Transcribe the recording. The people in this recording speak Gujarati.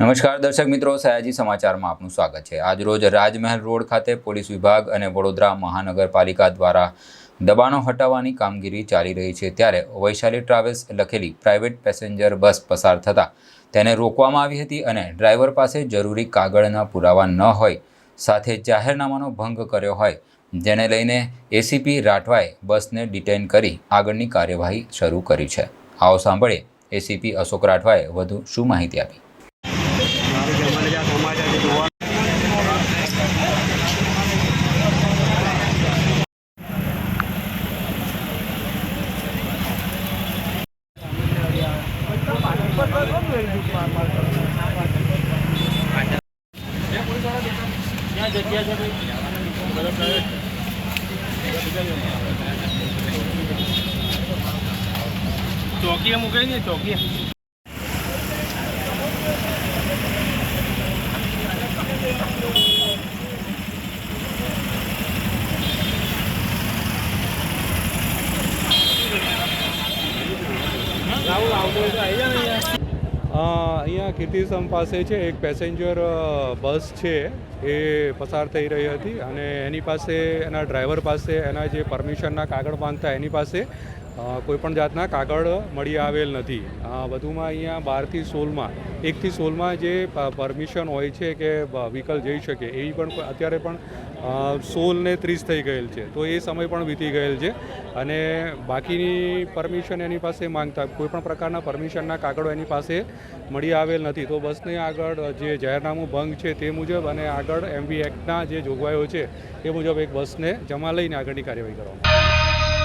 નમસ્કાર દર્શક મિત્રો, સયાજી સમાચારમાં આપનું સ્વાગત છે. આજરોજ રાજમહેલ રોડ ખાતે પોલીસ વિભાગ અને વડોદરા મહાનગરપાલિકા દ્વારા દબાણો હટાવવાની કામગીરી ચાલી રહી છે. ત્યારે વૈશાલી ટ્રાવેલ્સ લખેલી પ્રાઇવેટ પેસેન્જર બસ પસાર થતાં તેને રોકવામાં આવી હતી અને ડ્રાઈવર પાસે જરૂરી કાગળના પુરાવા ન હોય, સાથે જાહેરનામાનો ભંગ કર્યો હોય. જેને લઈને એસીપી રાઠવાએ બસને ડિટેન કરી આગળની કાર્યવાહી શરૂ કરી છે. આવો સાંભળીએ એસીપી અશોક રાઠવાએ વધુ શું માહિતી આપી? ચોકીએ મૂકે ને ચોકીએ અ, અહીંયા કીર્તિસ્તંભ પાસે છે, એક પેસેન્જર બસ છે, એ પસાર થઈ રહી હતી અને એની પાસે, એના ડ્રાઈવર પાસે એના જે પરમિશનના કાગળ બાંધતા એની પાસે કોઈપણ જાતના કાગળ મળી આવેલ નથી. વધુમાં અહીંયા બારથી સોળમાં એકથી સોળમાં જે પરમિશન હોય છે કે વ્હીકલ જઈ શકે એવી પણ અત્યારે પણ અ, ને ત્રીસ થઈ ગયેલ છે. તો એ સમય પણ વીતી ગયેલ છે. અને બાકીની પરમિશન એની પાસે માંગતા કોઈપણ પ્રકારના પરમિશનના કાગળો એની પાસે મળી આવેલ નથી. તો બસને આગળ જે જાહેરનામું ભંગ છે તે મુજબ અને આગળ એમવી એક્ટના જે જોગવાઈઓ છે એ મુજબ એક બસને જમા લઈને આગળની કાર્યવાહી કરવામાં